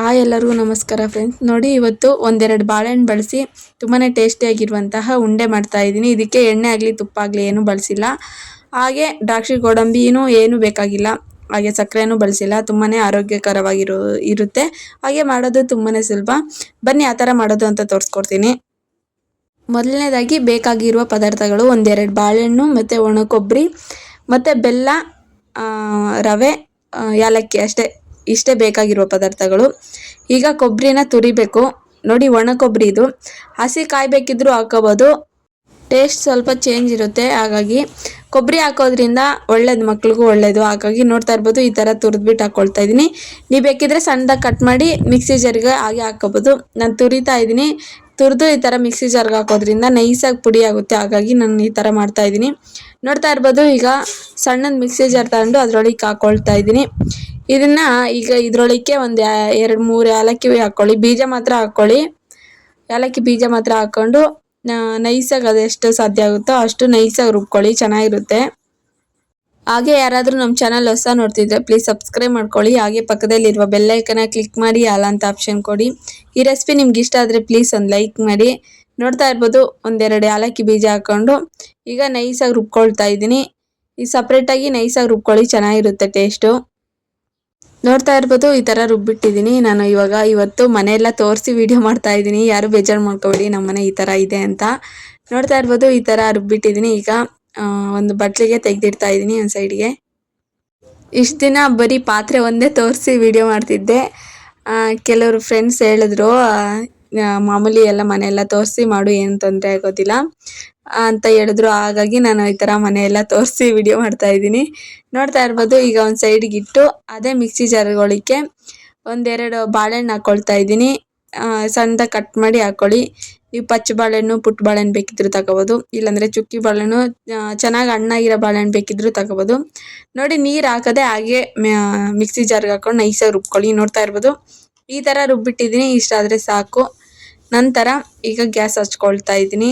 Hi ಎಲ್ಲರಿಗೂ ನಮಸ್ಕಾರ friends ನೋಡಿ ಇವತ್ತು ಒಂದೆರಡು ಬಾಳೆಹಣ್ಣು ಬಳಸಿ ತುಂಬಾ ಟೇಸ್ಟಿಯಾಗಿರುವಂತಹ ಉಂಡೆ ಮಾಡ್ತಾ ಇದ್ದೀನಿ. ಇದಕ್ಕೆ ಎಣ್ಣೆ ಆಗಲಿ ತುಪ್ಪ ಆಗಲಿ ಏನೂ ಬಳಸಿಲ್ಲ. ಹಾಗೆ ದ್ರಾಕ್ಷಿ ಗೋಡಂಬಿನೂ ಏನೂ ಬೇಕಾಗಿಲ್ಲ. ಹಾಗೆ ಸಕ್ಕರೆನೂ ಬಳಸಿಲ್ಲ. ತುಂಬಾ ಆರೋಗ್ಯಕರವಾಗಿರೋ ಇರುತ್ತೆ. ಹಾಗೆ ಮಾಡೋದು ತುಂಬಾ ಸುಲಭ. ಬನ್ನಿ ಆ ಥರ ಮಾಡೋದು ಅಂತ ತೋರಿಸ್ಕೊಡ್ತೀನಿ. ಮೊದಲನೇದಾಗಿ ಬೇಕಾಗಿರುವ ಪದಾರ್ಥಗಳು ಒಂದೆರಡು ಬಾಳೆಹಣ್ಣು ಮತ್ತು ಒಣ ಕೊಬ್ಬರಿ ಮತ್ತು ಬೆಲ್ಲ ರವೆ ಆ, ಏಲಕ್ಕಿ ಅಷ್ಟೇ. ಇಷ್ಟೇ ಬೇಕಾಗಿರುವ ಪದಾರ್ಥಗಳು. ಈಗ ಕೊಬ್ಬರಿನ ತುರಿಬೇಕು. ನೋಡಿ, ಒಣ ಕೊಬ್ಬರಿ ಇದು. ಹಸಿ ಕಾಯಬೇಕಿದ್ರೂ ಹಾಕೋಬೋದು ಟೇಸ್ಟ್ ಸ್ವಲ್ಪ ಚೇಂಜ್ ಇರುತ್ತೆ. ಹಾಗಾಗಿ ಕೊಬ್ಬರಿ ಹಾಕೋದ್ರಿಂದ ಒಳ್ಳೇದು ಮಕ್ಳಿಗೂ ಒಳ್ಳೇದು. ಹಾಗಾಗಿ ನೋಡ್ತಾ ಇರ್ಬೋದು, ಈ ಥರ ತುರಿದ್ಬಿಟ್ಟು ಹಾಕ್ಕೊಳ್ತಾ ಇದ್ದೀನಿ ನೀವು ಬೇಕಿದ್ರೆ ಸಣ್ಣದಾಗಿ ಕಟ್ ಮಾಡಿ ಮಿಕ್ಸಿ ಜರ್ಗೆ ಹಾಗೆ ಹಾಕೋಬೋದು ನಾನು ತುರಿತಾ ಇದ್ದೀನಿ ತುರಿದು ಈ ಥರ ಮಿಕ್ಸಿ ಜಾರ್ಗೆ ಹಾಕೋದ್ರಿಂದ ನೈಸಾಗಿ ಪುಡಿ ಆಗುತ್ತೆ. ಹಾಗಾಗಿ ನಾನು ಈ ಥರ ಮಾಡ್ತಾ ಇದ್ದೀನಿ ನೋಡ್ತಾ ಇರ್ಬೋದು, ಈಗ ಸಣ್ಣದ ಮಿಕ್ಸಿ ಜಾರ್ ತಗೊಂಡು ಅದರೊಳಗೆ ಹಾಕ್ಕೊಳ್ತಾ ಇದ್ದೀನಿ ಇದನ್ನ ಈಗ ಇದ್ರೊಳಕ್ಕೆ ಒಂದು ಎರಡು ಮೂರು ಏಲಕ್ಕಿ ಹಾಕ್ಕೊಳ್ಳಿ ಬೀಜ ಮಾತ್ರ ಹಾಕ್ಕೊಳ್ಳಿ ಏಲಕ್ಕಿ ಬೀಜ ಮಾತ್ರ ಹಾಕ್ಕೊಂಡು ನೈಸಾಗಿ ಅದೆಷ್ಟು ಸಾಧ್ಯ ಆಗುತ್ತೋ ಅಷ್ಟು ನೈಸಾಗಿ ರುಬ್ಕೊಳ್ಳಿ. ಚೆನ್ನಾಗಿರುತ್ತೆ. ಹಾಗೆ ಯಾರಾದರೂ ನಮ್ಮ ಚಾನಲ್ ಹೊಸ ನೋಡ್ತಿದ್ರೆ ಪ್ಲೀಸ್ ಸಬ್ಸ್ಕ್ರೈಬ್ ಮಾಡ್ಕೊಳ್ಳಿ. ಹಾಗೆ ಪಕ್ಕದಲ್ಲಿರುವ ಬೆಲ್ಲೈಕನ್ನ ಕ್ಲಿಕ್ ಮಾಡಿ ಅಲ್ಲ ಅಂತ ಆಪ್ಷನ್ ಕೊಡಿ. ಈ ರೆಸಿಪಿ ನಿಮ್ಗೆ ಇಷ್ಟ ಆದರೆ ಪ್ಲೀಸ್ ಒಂದು ಲೈಕ್ ಮಾಡಿ. ನೋಡ್ತಾ ಇರ್ಬೋದು, ಒಂದೆರಡು ಏಲಕ್ಕಿ ಬೀಜ ಹಾಕೊಂಡು. ಈಗ ನೈಸಾಗಿ ರುಬ್ಕೊಳ್ತಾ ಇದ್ದೀನಿ. ಈ ಸಪ್ರೇಟಾಗಿ ನೈಸಾಗಿ ರುಬ್ಕೊಳ್ಳಿ, ಚೆನ್ನಾಗಿರುತ್ತೆ ಟೇಸ್ಟು. ನೋಡ್ತಾ ಇರ್ಬೋದು, ಈ ಥರ ರುಬ್ಬಿಟ್ಟಿದ್ದೀನಿ. ನಾನು ಇವಾಗ ಇವತ್ತು ಮನೆಯೆಲ್ಲ ತೋರಿಸಿ ವಿಡಿಯೋ ಮಾಡ್ತಾ ಇದ್ದೀನಿ. ಯಾರು ಬೇಜಾರು ಮಾಡ್ಕೋಬೇಡಿ, ನಮ್ಮ ಮನೆ ಈ ಥರ ಇದೆ ಅಂತ. ನೋಡ್ತಾ ಇರ್ಬೋದು, ಈ ಥರ ರುಬ್ಬಿಟ್ಟಿದ್ದೀನಿ. ಈಗ ಒಂದು ಬಟ್ಲಿಗೆ ತೆಗೆದಿಡ್ತಾ ಇದ್ದೀನಿ ಒಂದು ಸೈಡ್ಗೆ ಇಷ್ಟು ದಿನ ಬರೀ ಪಾತ್ರೆ ಒಂದೇ ತೋರಿಸಿ ವಿಡಿಯೋ ಮಾಡ್ತಿದ್ದೆ. ಕೆಲವರು ಫ್ರೆಂಡ್ಸ್ ಹೇಳಿದ್ರು ಮಾಮೂಲಿ ಎಲ್ಲ ಮನೆಯೆಲ್ಲ ತೋರಿಸಿ ಮಾಡು, ಏನು ತೊಂದರೆ ಆಗೋದಿಲ್ಲ. ಅಂತ ಹೇಳಿದ್ರು. ಹಾಗಾಗಿ ನಾನು ಈ ಥರ ಮನೆಯೆಲ್ಲ ತೋರಿಸಿ ವಿಡಿಯೋ ಮಾಡ್ತಾ ಇದ್ದೀನಿ. ನೋಡ್ತಾ ಇರ್ಬೋದು, ಈಗ ಒಂದು ಸೈಡ್ಗೆ ಇಟ್ಟು ಅದೇ ಮಿಕ್ಸಿ ಜಾರ್ಗಳಿಗೆ ಒಂದೆರಡು ಬಾಳೆಹಣ್ಣು ಹಾಕ್ಕೊಳ್ತಾ ಇದ್ದೀನಿ. ಸಣ್ಣದಾಗಿ ಕಟ್ ಮಾಡಿ ಹಾಕ್ಕೊಳ್ಳಿ ಈ ಪಚ್ಚ ಬಾಳೆಹಣ್ಣು, ಪುಟ್ಟ ಬಾಳೆಹಣ್ಣು ಬೇಕಿದ್ರು ತಗೋಬೋದು. ಇಲ್ಲಾಂದರೆ ಚುಕ್ಕಿ ಬಾಳೆಹಣ್ಣು ಚೆನ್ನಾಗಿ ಹಣ್ಣಾಗಿರೋ ಬಾಳೆಹಣ್ಣು ಬೇಕಿದ್ರು ತಗೋಬೋದು. ನೋಡಿ, ನೀರು ಹಾಕದೆ ಹಾಗೆ ಮಿಕ್ಸಿ ಜಾರ್ಗೆ ಹಾಕೊಂಡು ನೈಸಾಗಿ ರುಬ್ಕೊಳ್ಳಿ. ನೋಡ್ತಾ ಇರ್ಬೋದು, ಈ ಥರ ರುಬ್ಬಿಟ್ಟಿದ್ದೀನಿ. ಇಷ್ಟ ಆದರೆ ಸಾಕು. ನಂತರ ಈಗ ಗ್ಯಾಸ್ ಹಚ್ಕೊಳ್ತಾ ಇದ್ದೀನಿ.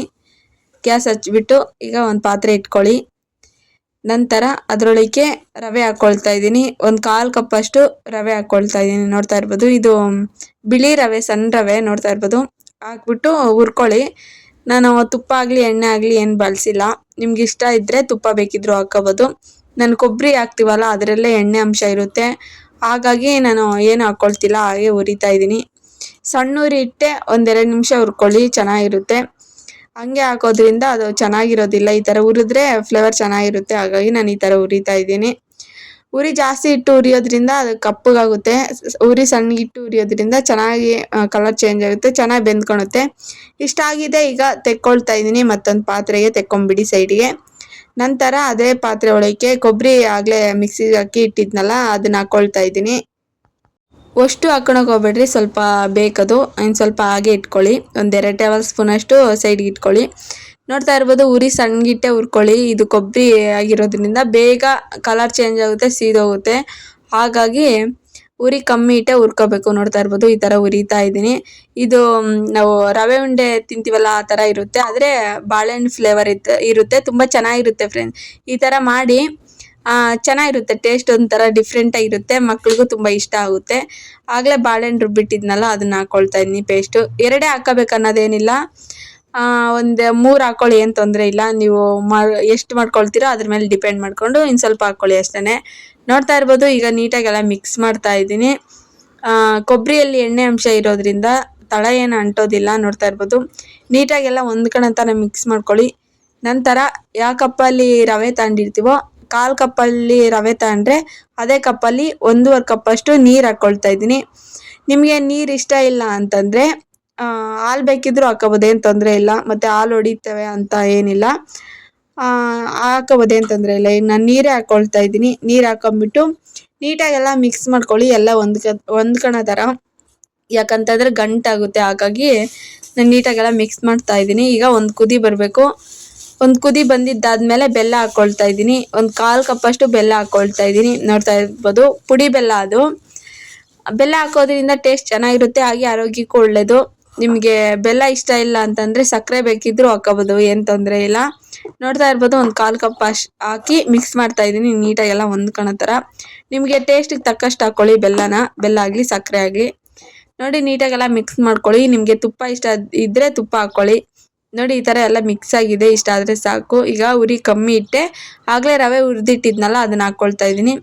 ಗ್ಯಾಸ್ ಹಚ್ಬಿಟ್ಟು ಈಗ ಒಂದು ಪಾತ್ರೆ ಇಟ್ಕೊಳ್ಳಿ. ನಂತರ ಅದರೊಳಗೆ ರವೆ ಹಾಕ್ಕೊಳ್ತಾ ಇದ್ದೀನಿ. ಒಂದು ಕಾಲು ಕಪ್ಪಷ್ಟು ರವೆ ಹಾಕ್ಕೊಳ್ತಾ ಇದ್ದೀನಿ. ನೋಡ್ತಾ ಇರ್ಬೋದು, ಇದು ಬಿಳಿ ರವೆ, ಸಣ್ಣ ರವೆ ನೋಡ್ತಾ ಇರ್ಬೋದು. ಹಾಕ್ಬಿಟ್ಟು ಹುರ್ಕೊಳ್ಳಿ. ನಾನು ತುಪ್ಪ ಆಗಲಿ, ಎಣ್ಣೆ ಆಗಲಿ ಏನು ಬಳಸಿಲ್ಲ. ನಿಮ್ಗೆ ಇಷ್ಟ ಇದ್ದರೆ ತುಪ್ಪ ಬೇಕಿದ್ರೂ ಹಾಕ್ಕೋಬೋದು. ನಾನು ಕೊಬ್ಬರಿ ಹಾಕ್ತೀವಲ್ಲ, ಅದರಲ್ಲೇ ಎಣ್ಣೆ ಅಂಶ ಇರುತ್ತೆ. ಹಾಗಾಗಿ ನಾನು ಏನು ಹಾಕ್ಕೊಳ್ತಿಲ್ಲ ಹಾಗೆ ಹುರಿತಾ ಇದ್ದೀನಿ. ಸಣ್ಣ ಉರಿ ಇಟ್ಟೆ ಒಂದೆರಡು ನಿಮಿಷ ಹುರ್ಕೊಳ್ಳಿ, ಚೆನ್ನಾಗಿರುತ್ತೆ. ಹಂಗೆ ಹಾಕೋದ್ರಿಂದ ಅದು ಚೆನ್ನಾಗಿರೋದಿಲ್ಲ. ಈ ಥರ ಉರಿದ್ರೆ ಫ್ಲೇವರ್ ಚೆನ್ನಾಗಿರುತ್ತೆ. ಹಾಗಾಗಿ ನಾನು ಈ ಥರ ಉರಿತಾ ಇದ್ದೀನಿ. ಉರಿ ಜಾಸ್ತಿ ಇಟ್ಟು ಉರಿಯೋದ್ರಿಂದ ಅದು ಕಪ್ಪಗಾಗುತ್ತೆ. ಉರಿ ಸಣ್ಣಗಿಟ್ಟು ಉರಿಯೋದ್ರಿಂದ ಚೆನ್ನಾಗಿ ಕಲರ್ ಚೇಂಜ್ ಆಗುತ್ತೆ. ಚೆನ್ನಾಗಿ ಬೆಂದ್ಕೊಳುತ್ತೆ. ಇಷ್ಟ ಆಗಿದೆ ಈಗ ತೆಕ್ಕೊಳ್ತಾ ಇದ್ದೀನಿ. ಮತ್ತೊಂದು ಪಾತ್ರೆಗೆ ತೆಕ್ಕೊಂಬಿಡಿ ಸೈಡ್ಗೆ ನಂತರ ಅದೇ ಪಾತ್ರೆ ಒಳಕ್ಕೆ ಕೊಬ್ಬರಿ ಆಗಲೇ ಮಿಕ್ಸಿಗೆ ಹಾಕಿ ಇಟ್ಟಿದ್ನಲ್ಲ, ಅದನ್ನ ಹಾಕ್ಕೊಳ್ತಾ ಇದ್ದೀನಿ. ಅಷ್ಟು ಹಾಕೊಳಕ್ಕೆ ಹೋಗ್ಬೇಡ್ರಿ. ಸ್ವಲ್ಪ ಬೇಕದು. ಇನ್ನು ಸ್ವಲ್ಪ ಹಾಗೆ ಇಟ್ಕೊಳ್ಳಿ. ಒಂದೆರಡು ಟೇಬಲ್ ಸ್ಪೂನ್ ಅಷ್ಟು ಸೈಡ್ಗೆ ಇಟ್ಕೊಳ್ಳಿ. ನೋಡ್ತಾ ಇರ್ಬೋದು, ಉರಿ ಸಣ್ಣಗಿಟ್ಟೆ ಹುರ್ಕೊಳ್ಳಿ. ಇದು ಕೊಬ್ಬರಿ ಆಗಿರೋದ್ರಿಂದ ಬೇಗ ಕಲರ್ ಚೇಂಜ್ ಆಗುತ್ತೆ, ಸೀದೋಗುತ್ತೆ. ಹಾಗಾಗಿ ಉರಿ ಕಮ್ಮಿ ಇಟ್ಟೆ ಹುರ್ಕೋಬೇಕು. ನೋಡ್ತಾ ಇರ್ಬೋದು, ಈ ಥರ ಉರಿತಾ ಇದ್ದೀನಿ. ಇದು ನಾವು ರವೆ ಉಂಡೆ ತಿಂತೀವಲ್ಲ, ಆ ಥರ ಇರುತ್ತೆ. ಆದರೆ ಬಾಳೆಹಣ್ಣು ಫ್ಲೇವರ್ ಇತ್ತು ಇರುತ್ತೆ. ತುಂಬ ಚೆನ್ನಾಗಿರುತ್ತೆ ಫ್ರೆಂಡ್ಸ್ ಈ ಥರ ಮಾಡಿ ಚೆನ್ನಾಗಿರುತ್ತೆ ಟೇಸ್ಟ್ ಒಂಥರ ಡಿಫ್ರೆಂಟ್ ಆಗಿರುತ್ತೆ, ಮಕ್ಳಿಗೂ ತುಂಬ ಇಷ್ಟ ಆಗುತ್ತೆ. ಆಗಲೇ ಬಾಳೆಹಣ್ಣು ರುಬ್ಬಿಟ್ಟಿದ್ನಲ್ಲ, ಅದನ್ನ ಹಾಕ್ಕೊಳ್ತಾ ಇದ್ದೀನಿ ಪೇಸ್ಟು ಎರಡೇ ಹಾಕಬೇಕು ಅನ್ನೋದೇನಿಲ್ಲ. ಒಂದು ಮೂರು ಹಾಕ್ಕೊಳ್ಳಿ ಏನು ತೊಂದರೆ ಇಲ್ಲ. ನೀವು ಮಾ ಎಷ್ಟು ಮಾಡ್ಕೊಳ್ತೀರೋ ಅದ್ರ ಮೇಲೆ ಡಿಪೆಂಡ್ ಮಾಡಿಕೊಂಡು ಇನ್ನು ಸ್ವಲ್ಪ ಹಾಕ್ಕೊಳ್ಳಿ ಅಷ್ಟೇ ನೋಡ್ತಾ ಇರ್ಬೋದು, ಈಗ ನೀಟಾಗೆಲ್ಲ ಮಿಕ್ಸ್ ಮಾಡ್ತಾ ಇದ್ದೀನಿ. ಕೊಬ್ಬರಿಯಲ್ಲಿ ಎಣ್ಣೆ ಅಂಶ ಇರೋದ್ರಿಂದ ತಳ ಏನು ಅಂಟೋದಿಲ್ಲ ನೋಡ್ತಾ ಇರ್ಬೋದು. ನೀಟಾಗೆಲ್ಲ ಹೊಂದ್ಕೊಳಂತಾನೆ ಮಿಕ್ಸ್ ಮಾಡ್ಕೊಳ್ಳಿ. ನಂತರ ಯಾವ ಕಪ್ಪಲ್ಲಿ ರವೆ ತಗೊಂಡಿರ್ತೀವೋ ಕಾಲು ಕಪ್ಪಲ್ಲಿ ರವೆ ತಗೊಂಡ್ರೆ ಅದೇ ಕಪ್ಪಲ್ಲಿ ಒಂದೂವರೆ ಕಪ್ಪಷ್ಟು ನೀರು ಹಾಕ್ಕೊಳ್ತಾ ಇದ್ದೀನಿ. ನಿಮಗೆ ನೀರು ಇಷ್ಟ ಇಲ್ಲ ಅಂತಂದರೆ ಹಾಲು ಬೇಕಿದ್ರೂ ಹಾಕೋಬೋದು ಏನು ತೊಂದರೆ ಇಲ್ಲ. ಮತ್ತು ಹಾಲು ಹೊಡಿತೇವೆ ಅಂತ ಏನಿಲ್ಲ. ಹಾಕೋಬೋದು ಏನು ತೊಂದರೆ ಇಲ್ಲ. ಈಗ ನಾನು ನೀರೇ ಹಾಕ್ಕೊಳ್ತಾ ಇದ್ದೀನಿ. ನೀರು ಹಾಕೊಂಬಿಟ್ಟು ನೀಟಾಗೆಲ್ಲ ಮಿಕ್ಸ್ ಮಾಡ್ಕೊಳ್ಳಿ. ಎಲ್ಲ ಹೊಂದ್ಕ ಹೊಂದ್ಕೊಳೋ ಥರ ಯಾಕಂತಂದರೆ ಗಂಟಾಗುತ್ತೆ. ಹಾಗಾಗಿ ನಾನು ನೀಟಾಗೆಲ್ಲ ಮಿಕ್ಸ್ ಮಾಡ್ತಾ ಇದ್ದೀನಿ. ಈಗ ಒಂದು ಕುದಿ ಬರಬೇಕು. ಒಂದು ಕುದಿ ಬಂದಿದ್ದಾದ್ಮೇಲೆ ಬೆಲ್ಲ ಹಾಕ್ಕೊಳ್ತಾ ಇದ್ದೀನಿ. ಒಂದು ಕಾಲು ಕಪ್ಪಷ್ಟು ಬೆಲ್ಲ ಹಾಕೊಳ್ತಾ ಇದ್ದೀನಿ. ನೋಡ್ತಾ ಇರ್ಬೋದು, ಪುಡಿ ಬೆಲ್ಲ ಅದು. ಬೆಲ್ಲ ಹಾಕೋದ್ರಿಂದ ಟೇಸ್ಟ್ ಚೆನ್ನಾಗಿರುತ್ತೆ, ಹಾಗೆ ಆರೋಗ್ಯಕ್ಕೂ ಒಳ್ಳೆಯದು ನಿಮಗೆ ಬೆಲ್ಲ ಇಷ್ಟ ಇಲ್ಲ ಅಂತಂದರೆ ಸಕ್ಕರೆ ಬೇಕಿದ್ರು ಹಾಕೋಬೋದು, ಏನು ತೊಂದರೆ ಇಲ್ಲ. ನೋಡ್ತಾ ಇರ್ಬೋದು, ಒಂದು ಕಾಲು ಕಪ್ ಹಾಕಿ ಮಿಕ್ಸ್ ಮಾಡ್ತಾ ಇದ್ದೀನಿ, ನೀಟಾಗೆಲ್ಲ ಹೊಂದ್ಕೊಳೋ ಥರ. ನಿಮಗೆ ಟೇಸ್ಟಿಗೆ ತಕ್ಕಷ್ಟು ಹಾಕ್ಕೊಳ್ಳಿ ಬೆಲ್ಲನ, ಬೆಲ್ಲ ಆಗಲಿ, ಸಕ್ಕರೆ ಆಗಲಿ. ನೋಡಿ, ನೀಟಾಗೆಲ್ಲ ಮಿಕ್ಸ್ ಮಾಡ್ಕೊಳ್ಳಿ. ನಿಮಗೆ ತುಪ್ಪ ಇಷ್ಟ ಇದ್ರೆ ತುಪ್ಪ ಹಾಕ್ಕೊಳ್ಳಿ ನೋಡಿ, ಈ ಥರ ಎಲ್ಲ ಮಿಕ್ಸ್ ಆಗಿದೆ, ಇಷ್ಟ ಆದರೆ ಸಾಕು. ಈಗ ಉರಿ ಕಮ್ಮಿ ಇಟ್ಟೆ, ಆಗಲೇ ರವೆ ಹುರಿದಿಟ್ಟಿದ್ನಲ್ಲ, ಅದನ್ನ ಹಾಕ್ಕೊಳ್ತಾ ಇದ್ದೀನಿ.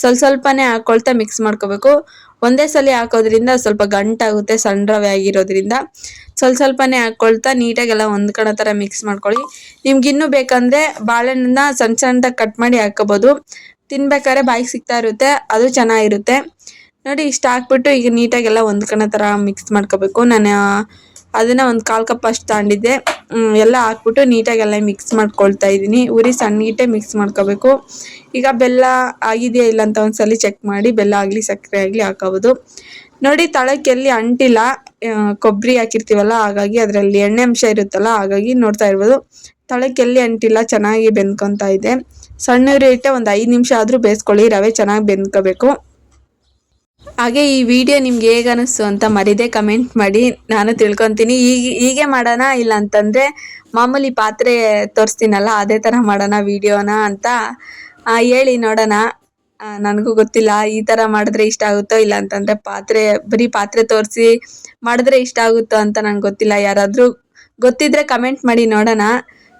ಸ್ವಲ್ಪ ಸ್ವಲ್ಪನೇ ಹಾಕ್ಕೊಳ್ತಾ ಮಿಕ್ಸ್ ಮಾಡ್ಕೋಬೇಕು. ಒಂದೇ ಸಲ ಹಾಕೋದ್ರಿಂದ ಸ್ವಲ್ಪ ಗಂಟಾಗುತ್ತೆ ಸಣ್ಣ ರವೆ ಆಗಿರೋದ್ರಿಂದ. ಸ್ವಲ್ಪ ಸ್ವಲ್ಪನೇ ಹಾಕ್ಕೊಳ್ತಾ ನೀಟಾಗೆಲ್ಲ ಹೊಂದ್ಕೊಳ್ಳೋ ಥರ ಮಿಕ್ಸ್ ಮಾಡ್ಕೊಳ್ಳಿ. ನಿಮ್ಗಿನ್ನೂ ಬೇಕಂದರೆ ಬಾಳೆಹಣ್ಣನ್ನ ಸಣ್ಣ ಸಣ್ಣದಾಗಿ ಕಟ್ ಮಾಡಿ ಹಾಕೋಬೋದು ತಿನ್ಬೇಕಾದ್ರೆ ಬಾಯಿಗೆ ಸಿಗ್ತಾ ಇರುತ್ತೆ, ಅದು ಚೆನ್ನಾಗಿರುತ್ತೆ. ನೋಡಿ, ಇಷ್ಟ ಹಾಕ್ಬಿಟ್ಟು ಈಗ ನೀಟಾಗೆಲ್ಲ ಹೊಂದ್ಕೊಳ್ಳೋ ಥರ ಮಿಕ್ಸ್ ಮಾಡ್ಕೋಬೇಕು. ನಾನು ಅದನ್ನ ಒಂದು ಕಾಲು ಕಪ್ ಅಷ್ಟು ತಗೊಂಡಿದ್ದೆ. ಎಲ್ಲ ಹಾಕ್ಬಿಟ್ಟು ನೀಟಾಗೆಲ್ಲ ಮಿಕ್ಸ್ ಮಾಡ್ಕೊಳ್ತಾ ಇದ್ದೀನಿ. ಉರಿ ಸಣ್ಣಗಿಟ್ಟೆ ಮಿಕ್ಸ್ ಮಾಡ್ಕೋಬೇಕು. ಈಗ ಬೆಲ್ಲ ಆಗಿದೆಯಾ ಇಲ್ಲ ಅಂತ ಒಂದ್ಸಲಿ ಚೆಕ್ ಮಾಡಿ, ಬೆಲ್ಲ ಆಗಲಿ, ಸಕ್ಕರೆ ಆಗಲಿ ಹಾಕೋಬೋದು ನೋಡಿ ತಳಕ್ಕೆ ಎಲ್ಲಿ ಅಂಟಿಲ್ಲ ಕೊಬ್ಬರಿ ಹಾಕಿರ್ತೀವಲ್ಲ, ಹಾಗಾಗಿ ಅದರಲ್ಲಿ ಎಣ್ಣೆ ಅಂಶ ಇರುತ್ತಲ್ಲ, ಹಾಗಾಗಿ ನೋಡ್ತಾ ಇರ್ಬೋದು. ತಳಕ್ಕೆ ಎಲ್ಲಿ ಅಂಟಿಲ್ಲ, ಚೆನ್ನಾಗಿ ಬೆಂದ್ಕೊತಾ ಇದೆ. ಸಣ್ಣ ಇಟ್ಟೆ ಒಂದು ಐದು ನಿಮಿಷ ಆದರೂ ಬೇಯಿಸ್ಕೊಳ್ಳಿ, ರವೆ ಚೆನ್ನಾಗಿ ಬೆಂದ್ಕೋಬೇಕು. ಹಾಗೆ ಈ ವಿಡಿಯೋ ನಿಮ್ಗೆ ಹೇಗೆ ಅನಿಸ್ತು ಅಂತ ಮರಿದೆ ಕಮೆಂಟ್ ಮಾಡಿ. ನಾನು ತಿಳ್ಕೊತೀನಿ. ಈಗ, ಹೀಗೆ ಮಾಡೋಣ ಇಲ್ಲ ಅಂತಂದರೆ ಮಾಮೂಲಿ ಪಾತ್ರೆ ತೋರಿಸ್ತೀನಲ್ಲ, ಅದೇ ಥರ ಮಾಡೋಣ ವಿಡಿಯೋನ ಅಂತ ಹೇಳಿ ನೋಡೋಣ. ನನಗೂ ಗೊತ್ತಿಲ್ಲ, ಈ ಥರ ಮಾಡಿದ್ರೆ ಇಷ್ಟ ಆಗುತ್ತೋ ಇಲ್ಲ ಅಂತಂದರೆ ಪಾತ್ರೆ, ಬರೀ ಪಾತ್ರೆ ತೋರಿಸಿ ಮಾಡಿದ್ರೆ ಇಷ್ಟ ಆಗುತ್ತೋ ಅಂತ ನನಗೆ ಗೊತ್ತಿಲ್ಲ. ಯಾರಾದರೂ ಗೊತ್ತಿದ್ರೆ ಕಮೆಂಟ್ ಮಾಡಿ ನೋಡೋಣ,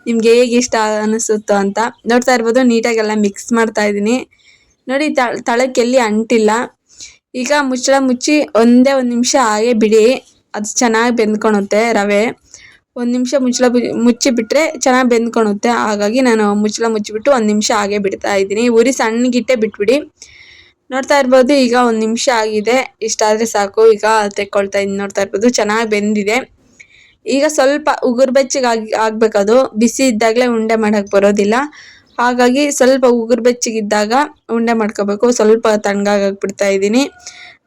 ನಿಮ್ಗೆ ಹೇಗೆ ಇಷ್ಟ ಅನಿಸುತ್ತೋ ಅಂತ. ನೋಡ್ತಾ ಇರ್ಬೋದು, ನೀಟಾಗೆಲ್ಲ ಮಿಕ್ಸ್ ಮಾಡ್ತಾ ಇದ್ದೀನಿ. ನೋಡಿ ತಳಕ್ಕೆ ಎಲ್ಲಿ ಅಂಟಿಲ್ಲ. ಈಗ ಮುಚ್ಚಳ ಮುಚ್ಚಿ ಒಂದೇ ಒಂದು ನಿಮಿಷ ಹಾಗೆ ಬಿಡಿ. ಅದು ಚೆನ್ನಾಗಿ ಬೆಂದ್ಕೊಳುತ್ತೆ ರವೆ. ಒಂದು ನಿಮಿಷ ಮುಚ್ಚಳ ಮುಚ್ಚಿ ಬಿಟ್ಟರೆ ಚೆನ್ನಾಗಿ ಬೆಂದ್ಕೊಳುತ್ತೆ ಹಾಗಾಗಿ ನಾನು ಮುಚ್ಚಳ ಮುಚ್ಚಿಬಿಟ್ಟು ಒಂದು ನಿಮಿಷ ಹಾಗೆ ಬಿಡ್ತಾ ಇದ್ದೀನಿ. ಉರಿ ಸಣ್ಣಗಿಟ್ಟೆ ಬಿಟ್ಬಿಡಿ. ನೋಡ್ತಾ ಇರ್ಬೋದು ಈಗ ಒಂದು ನಿಮಿಷ ಆಗಿದೆ. ಇಷ್ಟಾದರೆ ಸಾಕು. ಈಗ ತೆಕ್ಕೊಳ್ತಾ ಇದ್ದೀನಿ. ನೋಡ್ತಾ ಇರ್ಬೋದು ಚೆನ್ನಾಗಿ ಬೆಂದಿದೆ. ಈಗ ಸ್ವಲ್ಪ ಉಗುರು ಬೆಚ್ಚಗಾಗಿ, ಆಗ್ಬೇಕದು. ಬಿಸಿ ಇದ್ದಾಗಲೇ ಉಂಡೆ ಮಾಡೋಕ್ಕೆ ಬರೋದಿಲ್ಲ. ಹಾಗಾಗಿ ಸ್ವಲ್ಪ ಉಗುರು ಬೆಚ್ಚಗಿದ್ದಾಗ ಉಂಡೆ ಮಾಡ್ಕೋಬೇಕು. ಸ್ವಲ್ಪ ತಣ್ಣಗಾಗ್ಬಿಡ್ತಾ ಇದ್ದೀನಿ.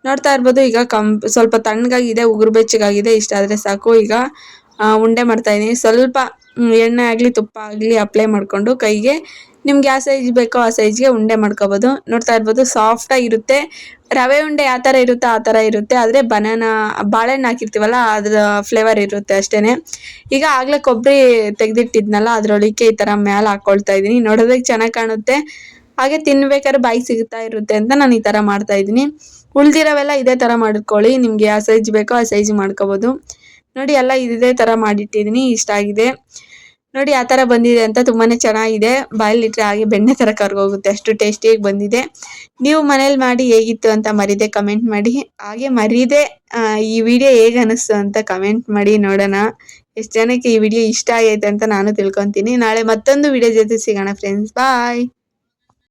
ನೋಡ್ತಾ ಇರ್ಬೋದು, ಈಗ ಕಂ, ಸ್ವಲ್ಪ ತಣ್ಣಗಾಗಿದೆ, ಉಗುರು ಬೆಚ್ಚಗಾಗಿದೆ, ಇಷ್ಟ ಆದರೆ ಸಾಕು. ಈಗ ಉಂಡೆ ಮಾಡ್ತಾ ಇದ್ದೀನಿ. ಸ್ವಲ್ಪ ಎಣ್ಣೆ ಆಗಲಿ, ತುಪ್ಪ ಆಗಲಿ ಅಪ್ಲೈ ಮಾಡಿಕೊಂಡು ಕೈಗೆ ನಿಮ್ಗೆ ಯಾವ ಸೈಜ್ ಬೇಕೋ ಆ ಸೈಜ್ಗೆ ಉಂಡೆ ಮಾಡ್ಕೋಬೋದು. ನೋಡ್ತಾ ಇರ್ಬೋದು ಸಾಫ್ಟಾಗಿರುತ್ತೆ ರವೆ ಉಂಡೆ ಯಾವ ಥರ ಇರುತ್ತೋ ಆ ಥರ ಇರುತ್ತೆ. ಆದರೆ ಬನಾನಾ ಬಾಳೆಹಣ್ಣು ಹಾಕಿರ್ತೀವಲ್ಲ, ಅದರ ಫ್ಲೇವರ್ ಇರುತ್ತೆ ಅಷ್ಟೇ ಈಗ ಆಗಲೇ ಕೊಬ್ಬರಿ ತೆಗೆದಿಟ್ಟಿದ್ನಲ್ಲ, ಅದರೊಳಗೆ ಈ ಥರ ಮೇಲೆ ಹಾಕ್ಕೊಳ್ತಾ ಇದ್ದೀನಿ. ನೋಡೋದಕ್ಕೆ ಚೆನ್ನಾಗಿ ಕಾಣುತ್ತೆ. ಹಾಗೆ ತಿನ್ಬೇಕಾದ್ರೆ ಬಾಯಿ ಸಿಗ್ತಾ ಇರುತ್ತೆ ಅಂತ ನಾನು ಈ ಥರ ಮಾಡ್ತಾ ಇದ್ದೀನಿ. ಉಳ್ದಿರೋವೆಲ್ಲ ಇದೇ ಥರ ಮಾಡ್ಕೊಳ್ಳಿ. ನಿಮ್ಗೆ ಯಾವ ಸೈಜ್ ಬೇಕೋ ಆ ಸೈಜ್ ಮಾಡ್ಕೋಬೋದು. ನೋಡಿ, ಎಲ್ಲ ಇದೇ ಥರ ಮಾಡಿಟ್ಟಿದ್ದೀನಿ. ಇಷ್ಟ ಆಗಿದೆ. ನೋಡಿ, ಆ ಥರ ಬಂದಿದೆ ಅಂತ ತುಂಬಾನೇ ಚೆನ್ನಾಗಿದೆ. ಬಾಯಲ್ಲಿಟ್ರೆ ಹಾಗೆ ಬೆಣ್ಣೆ ತರ ಕರ್ಗೋಗುತ್ತೆ. ಅಷ್ಟು ಟೇಸ್ಟಿಯಾಗಿ ಬಂದಿದೆ. ನೀವು ಮನೇಲಿ ಮಾಡಿ ಹೇಗಿತ್ತು ಅಂತ ಮರಿದೆ ಕಮೆಂಟ್ ಮಾಡಿ. ಹಾಗೆ ಮರಿದೆ ಈ ವಿಡಿಯೋ ಹೇಗೆ ಅನಿಸ್ತು ಅಂತ ಕಮೆಂಟ್ ಮಾಡಿ ನೋಡೋಣ. ಎಷ್ಟು ಜನಕ್ಕೆ ಈ ವಿಡಿಯೋ ಇಷ್ಟ ಆಗೈತೆ ಅಂತ ನಾನು ತಿಳ್ಕೊತೀನಿ. ನಾಳೆ ಮತ್ತೊಂದು ವಿಡಿಯೋ ಜೊತೆ ಸಿಗೋಣ ಫ್ರೆಂಡ್ಸ್ ಬಾಯ್